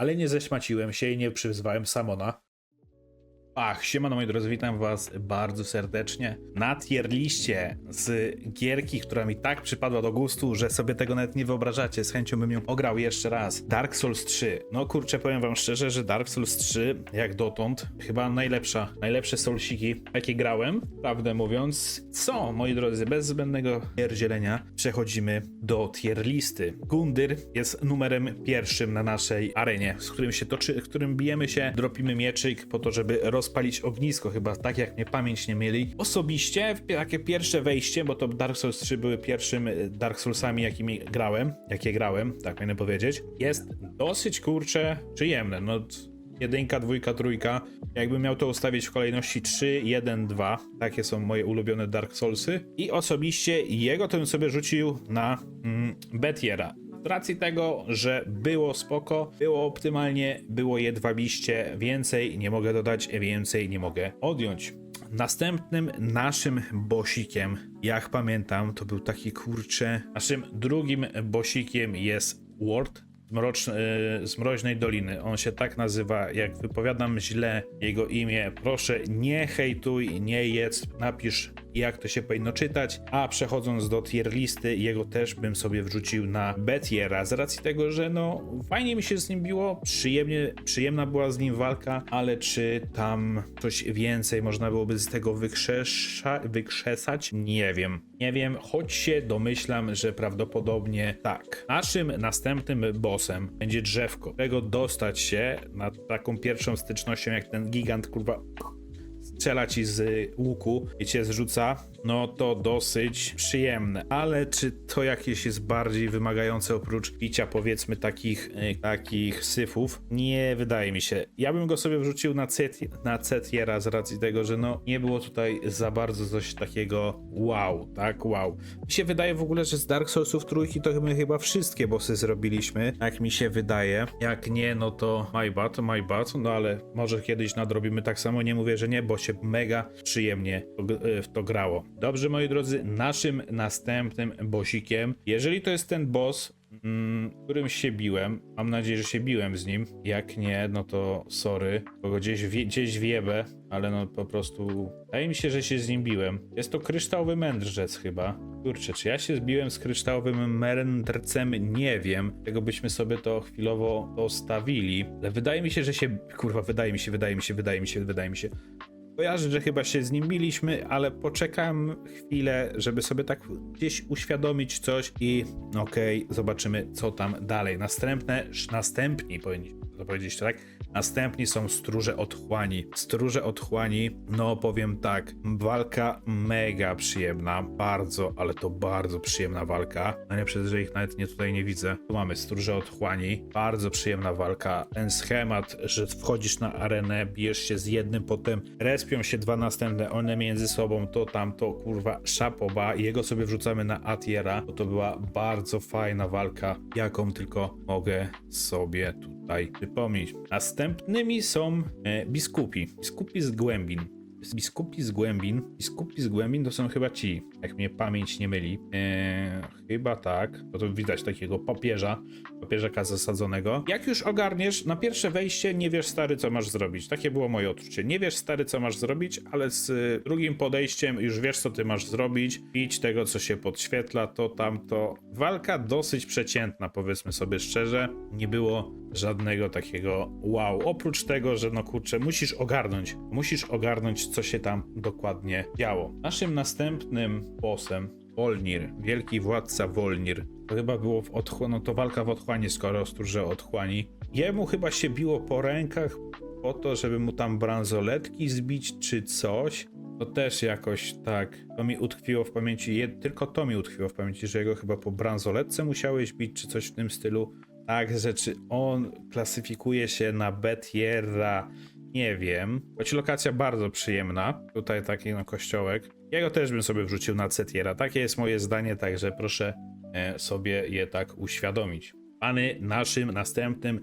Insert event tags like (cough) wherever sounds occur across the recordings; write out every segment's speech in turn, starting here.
ale nie ześmaciłem się i nie przyzwałem Samona. Ach, siemano moi drodzy, witam was bardzo serdecznie na tier liście z gierki, która mi tak przypadła do gustu, że sobie tego nawet nie wyobrażacie, z chęcią bym ją ograł jeszcze raz. Dark Souls 3. No kurczę, powiem wam szczerze, że Dark Souls 3 jak dotąd chyba najlepsza, najlepsze soulsiki jakie grałem, prawdę mówiąc. Co, moi drodzy, bez zbędnego pierdzielenia przechodzimy do tier listy. Gundyr jest numerem pierwszym na naszej arenie, z którym się toczy, którym bijemy się, dropimy mieczyk po to, żeby rozpalić ognisko, chyba tak jak mnie pamięć nie mieli. Osobiście, takie pierwsze wejście, bo to Dark Souls 3 były pierwszym y, Dark Soulsami, jakimi grałem, jakie grałem, tak powinien powiedzieć, jest dosyć, kurcze, przyjemne. No, jedynka, dwójka, trójka. Jakbym miał to ustawić w kolejności 3, 1, 2. Takie są moje ulubione Dark Soulsy. I osobiście jego to bym sobie rzucił na mm, Betiera. Z racji tego, że było spoko, było optymalnie, było jedwabiście, więcej nie mogę dodać, więcej nie mogę odjąć. Następnym naszym bosikiem, jak pamiętam, to był taki kurcze. Naszym drugim bosikiem jest Ward Mroczny, z Mroźnej Doliny. On się tak nazywa. Jak wypowiadam źle jego imię, proszę nie hejtuj, nie jedz, napisz jak to się powinno czytać. A przechodząc do tier listy, jego też bym sobie wrzucił na Betiera, z racji tego, że no fajnie mi się z nim biło, przyjemnie, przyjemna była z nim walka, ale czy tam coś więcej można byłoby z tego wykrzesza, wykrzesać? Nie wiem. Nie wiem, choć się domyślam, że prawdopodobnie tak. Naszym następnym bossem będzie drzewko, którego dostać się na taką pierwszą stycznością, jak ten gigant, kurwa, strzela ci z łuku i cię zrzuca, no to dosyć przyjemne. Ale czy to jakieś jest bardziej wymagające oprócz picia powiedzmy takich, y, takich syfów? Nie wydaje mi się. Ja bym go sobie wrzucił na C, na C tiera z racji tego, że no nie było tutaj za bardzo coś takiego wow, tak? Wow. Mi się wydaje w ogóle, że z Dark Soulsów trójki to my chyba wszystkie bossy zrobiliśmy, jak mi się wydaje. Jak nie, no to my bad, my bad, no ale może kiedyś nadrobimy tak samo, nie mówię, że nie, bo się mega przyjemnie g- w to grało. Dobrze, moi drodzy, naszym następnym bossikiem, jeżeli to jest ten boss, mm, którym się biłem, mam nadzieję, że się biłem z nim, jak nie, no to sorry, bo gdzieś, wie, gdzieś wiebę, ale no po prostu, wydaje mi się, że się z nim biłem. Jest to kryształowy mędrzec chyba. Kurczę, czy ja się zbiłem z kryształowym mędrcem? Nie wiem. Tego byśmy sobie to chwilowo postawili. Ale wydaje mi się, że się. Kurwa, wydaje mi się, wydaje mi się, wydaje mi się, wydaje mi się. Kojarzę, że chyba się z nim biliśmy, ale poczekam chwilę, żeby sobie tak gdzieś uświadomić coś i okej, zobaczymy co tam dalej. Następne, następni powinniśmy to powiedzieć tak, następni są stróże otchłani. Stróże otchłani, no powiem tak, walka mega przyjemna, bardzo, ale to bardzo przyjemna walka. Nie przez, że ich nawet nie tutaj nie widzę. Tu mamy stróże otchłani, bardzo przyjemna walka. Ten schemat, że wchodzisz na arenę, bijesz się z jednym, potem respią się dwa następne, one między sobą, to tam, to kurwa szapoba jego sobie wrzucamy na Atiera, bo to była bardzo fajna walka, jaką tylko mogę sobie tutaj przypomnieć. Następnymi są e, biskupi. Biskupi z głębin. Biskupi z głębin. Biskupi z głębin to są chyba ci, jak mnie pamięć nie myli. Eee, chyba tak, bo to widać takiego papieża, papieżaka zasadzonego. Jak już ogarniesz, na pierwsze wejście nie wiesz stary co masz zrobić. Takie było moje odczucie. Nie wiesz stary co masz zrobić, ale z y, drugim podejściem już wiesz co ty masz zrobić. Pić tego co się podświetla, to tamto. Walka dosyć przeciętna powiedzmy sobie szczerze. Nie było żadnego takiego wow. Oprócz tego, że no kurczę, musisz ogarnąć, musisz ogarnąć, co się tam dokładnie działo. Naszym następnym bossem, Wolnir, wielki władca Wolnir. To chyba było w otchłani, no to walka w otchłani, skoro stróże otchłani. Jemu chyba się biło po rękach po to, żeby mu tam bransoletki zbić czy coś. To też jakoś tak, to mi utkwiło w pamięci, tylko to mi utkwiło w pamięci, że jego chyba po bransoletce musiałeś bić, czy coś w tym stylu. Tak, że czy on klasyfikuje się na Betiera, nie wiem. Choć lokacja bardzo przyjemna. Tutaj taki no kościołek. Jego też bym sobie wrzucił na Cetiera. Takie jest moje zdanie, także proszę e, sobie je tak uświadomić. Pany naszym następnym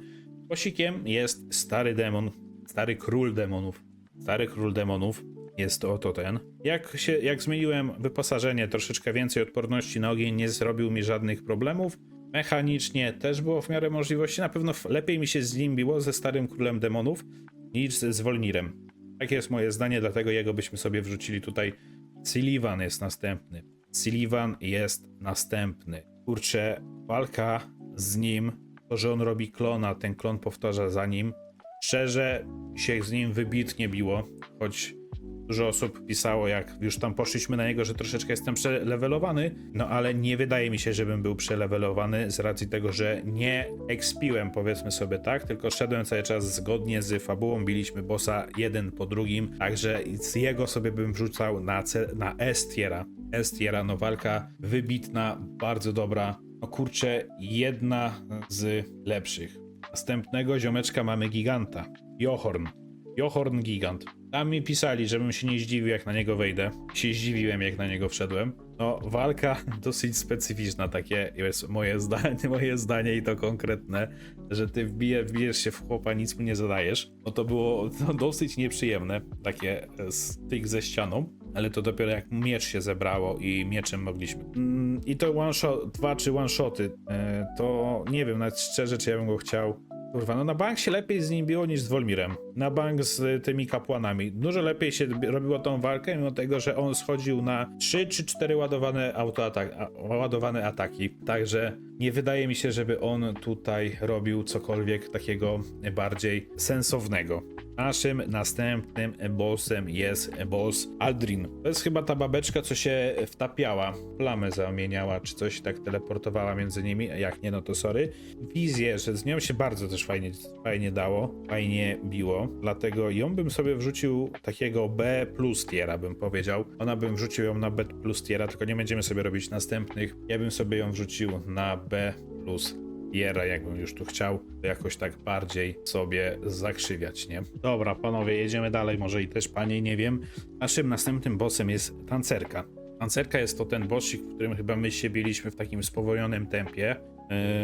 kosikiem jest stary demon, stary król demonów. Stary król demonów jest to oto ten. Jak, się, jak zmieniłem wyposażenie, troszeczkę więcej odporności na ogień nie zrobił mi żadnych problemów. Mechanicznie też było w miarę możliwości. Na pewno lepiej mi się z nim biło ze starym królem demonów niż z Wolnirem. Takie jest moje zdanie, dlatego jego byśmy sobie wrzucili tutaj. Sullivan jest następny. Sullivan jest następny. Kurczę, walka z nim, to, że on robi klona, ten klon powtarza za nim. Szczerze się z nim wybitnie biło, choć dużo osób pisało, jak już tam poszliśmy na niego, że troszeczkę jestem przelewelowany, no ale nie wydaje mi się, żebym był przelewelowany z racji tego, że nie expiłem, powiedzmy sobie tak, tylko szedłem cały czas zgodnie z fabułą, biliśmy bossa jeden po drugim, także z jego sobie bym wrzucał na, C, na S tiera. S tiera, no walka wybitna, bardzo dobra, no kurczę, jedna z lepszych. Następnego ziomeczka mamy giganta, Johorn. Johorn Gigant. Tam mi pisali, żebym się nie zdziwił, jak na niego wejdę. Się zdziwiłem, jak na niego wszedłem. No, walka (laughs) dosyć specyficzna, takie jest moje zdanie, (laughs) moje zdanie i to konkretne, że ty wbije, wbijesz się w chłopa, nic mu nie zadajesz. No to było (laughs) no, dosyć nieprzyjemne, takie e, styk ze ścianą. Ale to dopiero jak miecz się zebrało i mieczem mogliśmy. Mm, I to one shot, dwa czy one shoty. E, to nie wiem, nawet szczerze, czy ja bym go chciał Kurwa, no na bank się lepiej z nim biło niż z Wolmirem. Na bank z tymi kapłanami. Dużo lepiej się robiło tą walkę, mimo tego, że on schodził na 3 czy 4 ładowane autoatak, ładowane ataki. Także nie wydaje mi się, żeby on tutaj robił cokolwiek takiego bardziej sensownego. Naszym następnym bossem jest boss Aldrin. To jest chyba ta babeczka, co się wtapiała, plamę zamieniała, czy coś tak teleportowała między nimi. Jak nie, no to sorry. Wizję, że z nią się bardzo też fajnie, fajnie dało, fajnie biło. Dlatego ją bym sobie wrzucił takiego B plus tiera, bym powiedział. Ona bym wrzucił ją na B plus tiera, tylko nie będziemy sobie robić następnych. Ja bym sobie ją wrzucił na B plus Jera, jakbym już tu chciał to jakoś tak bardziej sobie zakrzywiać, nie? Dobra, panowie, jedziemy dalej, może i też panie, nie wiem. Naszym następnym bossem jest tancerka. Tancerka jest to ten bossik, w którym chyba my się biliśmy w takim spowolnionym tempie.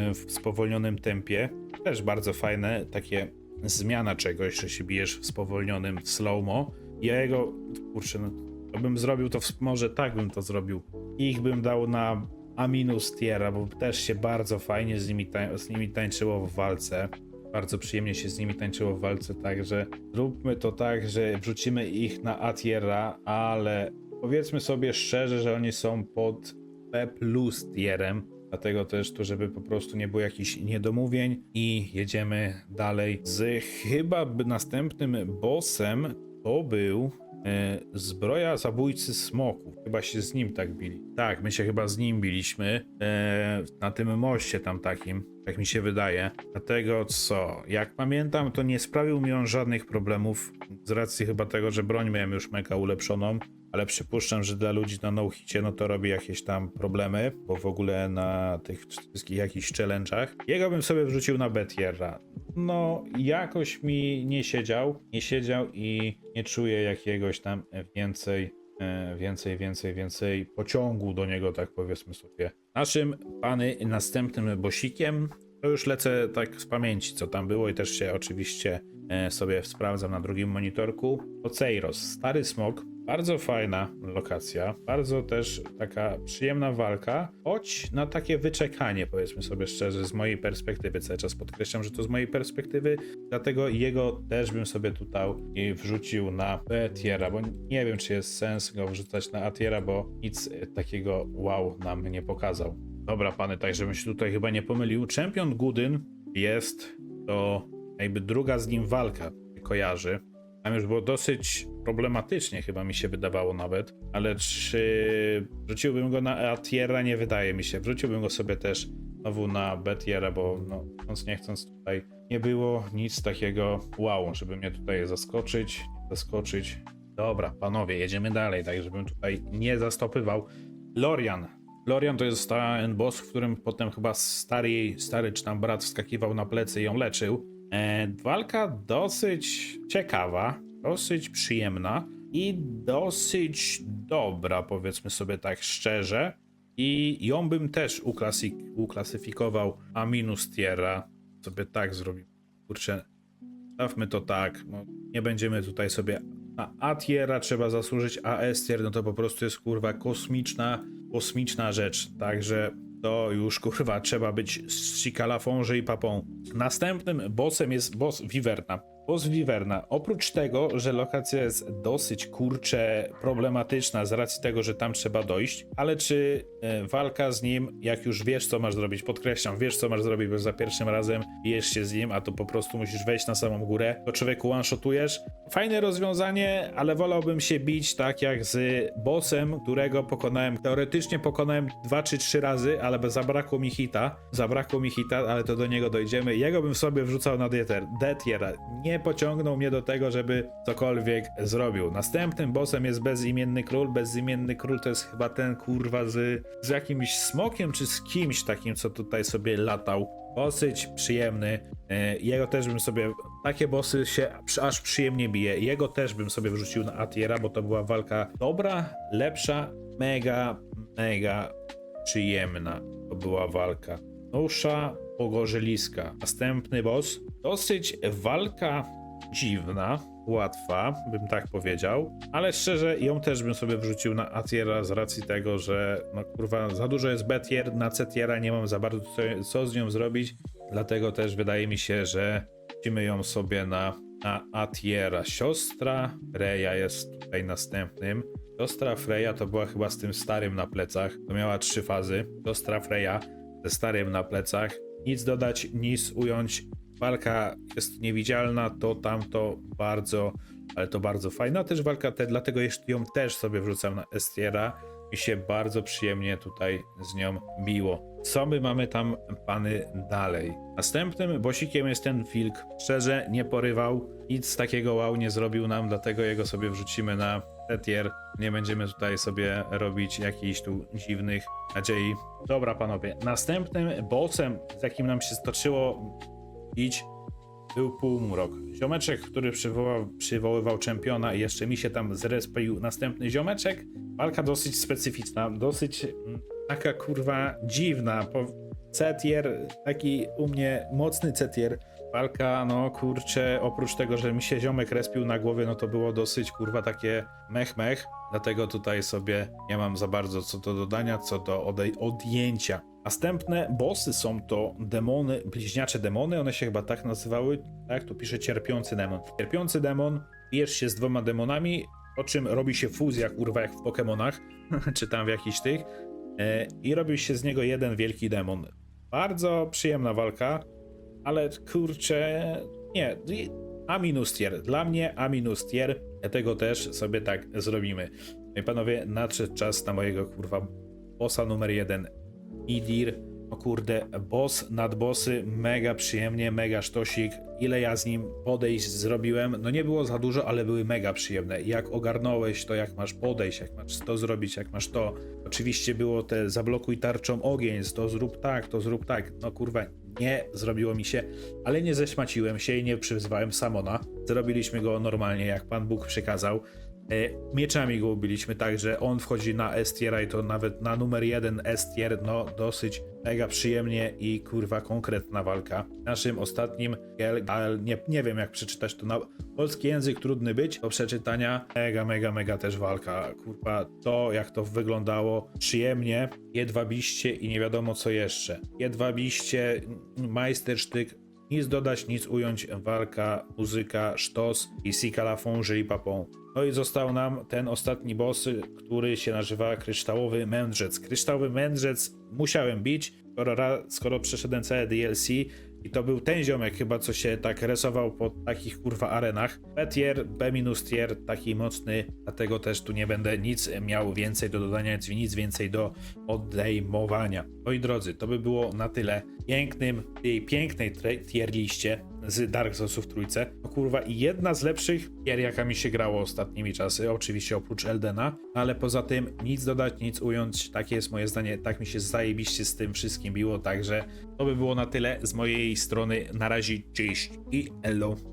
Yy, w spowolnionym tempie. Też bardzo fajne, takie zmiana czegoś, że się bijesz w spowolnionym w slow-mo. Ja jego, kurczę, no, bym zrobił to, w, może tak bym to zrobił. Ich bym dał na A minus tiera, bo też się bardzo fajnie z nimi, z nimi tańczyło w walce. Bardzo przyjemnie się z nimi tańczyło w walce, także zróbmy to tak, że wrzucimy ich na A tiera, ale powiedzmy sobie szczerze, że oni są pod B plus tierem, dlatego też tu, żeby po prostu nie było jakichś niedomówień i jedziemy dalej z chyba następnym bossem, to był zbroja zabójcy smoków. Chyba się z nim tak bili. Tak, my się chyba z nim biliśmy e, na tym moście tam takim, tak mi się wydaje. Dlatego co, jak pamiętam, to nie sprawił mi on żadnych problemów z racji chyba tego, że broń miałem już mega ulepszoną ale przypuszczam, że dla ludzi na no-hicie no to robi jakieś tam problemy, bo w ogóle na tych wszystkich jakichś challenge'ach. Jego bym sobie wrzucił na Betierra. No, jakoś mi nie siedział, nie siedział i nie czuję jakiegoś tam więcej, e, więcej, więcej, więcej pociągu do niego, tak powiedzmy sobie. Naszym pany następnym bosikiem to już lecę tak z pamięci, co tam było i też się oczywiście e, sobie sprawdzam na drugim monitorku. Oceiros, stary smok, bardzo fajna lokacja, bardzo też taka przyjemna walka, choć na takie wyczekanie, powiedzmy sobie szczerze, z mojej perspektywy. Cały czas podkreślam, że to z mojej perspektywy, dlatego jego też bym sobie tutaj wrzucił na B tiera, bo nie wiem, czy jest sens go wrzucać na A tiera, bo nic takiego wow nam nie pokazał. Dobra, pany, tak żebym się tutaj chyba nie pomylił. Champion Gudyn jest to jakby druga z nim walka, kojarzy. Tam już było dosyć problematycznie, chyba mi się wydawało nawet, ale czy wrzuciłbym go na Atiera? Nie wydaje mi się. Wrzuciłbym go sobie też znowu na Betiera, bo no, chcąc nie chcąc tutaj nie było nic takiego wow, żeby mnie tutaj zaskoczyć, zaskoczyć. Dobra, panowie, jedziemy dalej, tak żebym tutaj nie zastopywał. Lorian. Lorian to jest ten boss, w którym potem chyba stary, stary czy tam brat wskakiwał na plecy i ją leczył. E, walka dosyć ciekawa, dosyć przyjemna i dosyć dobra, powiedzmy sobie tak szczerze. I ją bym też uklasy- uklasyfikował A minus tiera. Sobie tak zrobił. Kurczę, stawmy to tak. No, nie będziemy tutaj sobie na A tiera trzeba zasłużyć, a S tier no to po prostu jest kurwa kosmiczna, kosmiczna rzecz. Także to już kurwa trzeba być z Cikalafąży i papą. Następnym bossem jest boss Wiverna. Boss Wiverna. Oprócz tego, że lokacja jest dosyć kurcze problematyczna z racji tego, że tam trzeba dojść, ale czy e, walka z nim, jak już wiesz co masz zrobić, podkreślam, wiesz co masz zrobić, bo za pierwszym razem bijesz się z nim, a to po prostu musisz wejść na samą górę, to człowieku one-shotujesz. Fajne rozwiązanie, ale wolałbym się bić tak jak z bossem, którego pokonałem, teoretycznie pokonałem dwa czy trzy razy, ale zabrakło mi hita, zabrakło mi hita, ale to do niego dojdziemy. Jego bym sobie wrzucał na D-tiera. Nie pociągnął mnie do tego, żeby cokolwiek zrobił. Następnym bossem jest bezimienny król. Bezimienny król to jest chyba ten kurwa z, z jakimś smokiem czy z kimś takim, co tutaj sobie latał. Dosyć przyjemny. E, Jego też bym sobie. Takie bossy się aż przyjemnie bije. Jego też bym sobie wrzucił na Atiera, bo to była walka dobra, lepsza, mega, mega przyjemna. To była walka. Nusza Pogorzeliska. Następny boss. Dosyć walka dziwna, łatwa, bym tak powiedział, ale szczerze ją też bym sobie wrzucił na Atiera z racji tego, że no kurwa za dużo jest Betier, na C-tiera nie mam za bardzo co, co z nią zrobić, dlatego też wydaje mi się, że wrzucimy ją sobie na, na Atiera. Siostra Reja jest tutaj następnym. Siostra Freya to była chyba z tym starym na plecach, to miała trzy fazy. Siostra Freya ze starym na plecach. Nic dodać, nic ująć. Walka jest niewidzialna, to tamto bardzo, ale to bardzo fajna też walka, te, dlatego jeszcze ją też sobie wrzucam na Estiera. Mi się bardzo przyjemnie tutaj z nią biło. Co my mamy tam, pany, dalej? Następnym bosikiem jest ten wilk. Szczerze, nie porywał, nic takiego wow nie zrobił nam, dlatego jego sobie wrzucimy na Etier. Nie będziemy tutaj sobie robić jakichś tu dziwnych nadziei. Dobra, panowie. Następnym bossem, z jakim nam się stoczyło bić, był półmrok. Ziomeczek, który przywoływał czempiona i jeszcze mi się tam zrespił następny ziomeczek. Walka dosyć specyficzna, dosyć mm, taka kurwa dziwna. Po C-tier, taki u mnie mocny C-tier. Walka, no kurczę, oprócz tego, że mi się ziomek respił na głowie, no to było dosyć kurwa takie mech mech. Dlatego tutaj sobie nie mam za bardzo co do dodania, co do odej- odjęcia. Następne bossy są to demony, bliźniacze demony, one się chyba tak nazywały, tak? Tu pisze cierpiący demon. Cierpiący demon, bijesz się z dwoma demonami, po czym robi się fuzja, kurwa, jak w Pokémonach, (laughs) czy tam w jakichś tych, i robi się z niego jeden wielki demon. Bardzo przyjemna walka, ale kurczę, nie, A minus tier. Dla mnie A minus tier, dlatego też sobie tak zrobimy. No panowie, nadszedł czas na mojego kurwa bossa numer jeden. Idir. O kurde, boss nad bossy, mega przyjemnie, mega sztosik. Ile ja z nim podejść zrobiłem? No nie było za dużo, ale były mega przyjemne. Jak ogarnąłeś to, jak masz podejść, jak masz to zrobić, jak masz to. Oczywiście było te zablokuj tarczą ogień, to zrób tak, to zrób tak. No kurwa, nie zrobiło mi się, ale nie ześmaciłem się i nie przyzwałem Samona. Zrobiliśmy go normalnie, jak Pan Bóg przykazał. E, Mieczami go ubiliśmy tak, że on wchodzi na S-tiera i to nawet na numer jeden S-tier, no dosyć mega przyjemnie i kurwa konkretna walka. Naszym ostatnim, ale nie, nie wiem jak przeczytać to na polski język trudny być do przeczytania. Mega, mega, mega też walka. Kurwa, to jak to wyglądało przyjemnie, jedwabiście i nie wiadomo co jeszcze. Jedwabiście, majstersztyk, nic dodać, nic ująć, walka, muzyka, sztos i Sika Lafonży i papą. No i został nam ten ostatni boss, który się nazywa Kryształowy Mędrzec. Kryształowy Mędrzec musiałem bić, skoro, skoro przeszedłem całe DLC i to był ten ziomek chyba, co się tak resował po takich kurwa arenach. B tier, B minus tier, taki mocny, dlatego też tu nie będę nic miał więcej do dodania, nic więcej do odejmowania. Moi drodzy, to by było na tyle pięknym, tej pięknej tier liście z Dark Soulsów trójce. No kurwa, jedna z lepszych gier, jaka mi się grało ostatnimi czasy, oczywiście oprócz Eldena, ale poza tym nic dodać, nic ująć, takie jest moje zdanie, tak mi się zajebiście z tym wszystkim biło, także to by było na tyle z mojej strony, na razie cześć i elo.